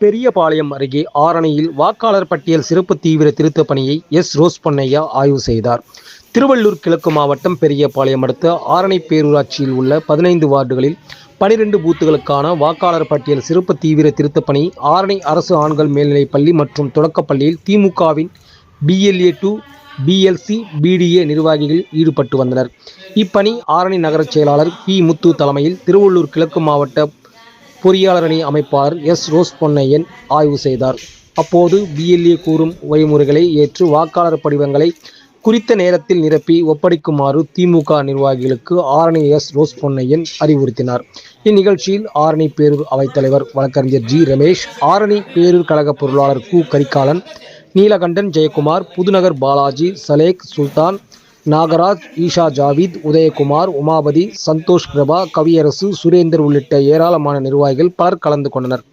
பெரியபாளையம் அருகே ஆரணியில் வாக்காளர் பட்டியல் சிறப்பு தீவிர திருத்தப் பணியை எஸ். ரோஸ் பொன்னையா ஆய்வு செய்தார். திருவள்ளூர் கிழக்கு மாவட்டம் பெரியபாளையம் அடுத்த ஆரணி பேரூராட்சியில் உள்ள பதினைந்து வார்டுகளில் பனிரெண்டு பூத்துகளுக்கான வாக்காளர் பட்டியல் சிறப்பு தீவிர திருத்தப் பணி ஆரணி அரசு ஆண்கள் மேல்நிலைப் பள்ளி மற்றும் தொடக்கப்பள்ளியில் திமுகவின் பிஎல்ஏ டு பிஎல்சி பிடிஏ நிர்வாகிகள் ஈடுபட்டு வந்தனர். இப்பணி ஆரணி நகரச் செயலாளர் பி. முத்து தலைமையில் திருவள்ளூர் கிழக்கு மாவட்ட பொறியாளர் அணி அமைப்பாளர் எஸ் ரோஸ் பொன்னையன் ஆய்வு செய்தார். அப்போது பிஎல்ஏ கூறும் வழிமுறைகளை ஏற்று வாக்காளர் படிவங்களை குறித்த நேரத்தில் நிரப்பி ஒப்படைக்குமாறு திமுக நிர்வாகிகளுக்கு ஆரணி எஸ் ரோஸ் பொன்னையன் அறிவுறுத்தினார். இந்நிகழ்ச்சியில் ஆரணி பேரூர் அவைத்தலைவர் வழக்கறிஞர் ஜி ரமேஷ் ஆரணி பேரூர் கழக பொருளாளர் கு கரிகாலன் நீலகண்டன் ஜெயக்குமார் புதுநகர் பாலாஜி சலேக் சுல்தான் நாகராஜ் ஈஷா ஜாவித் உதயகுமார் உமாபதி சந்தோஷ் பிரபா கவியரசு சுரேந்தர் உள்ளிட்ட ஏராளமான நிர்வாகிகள் பலர் கலந்து கொண்டனர்.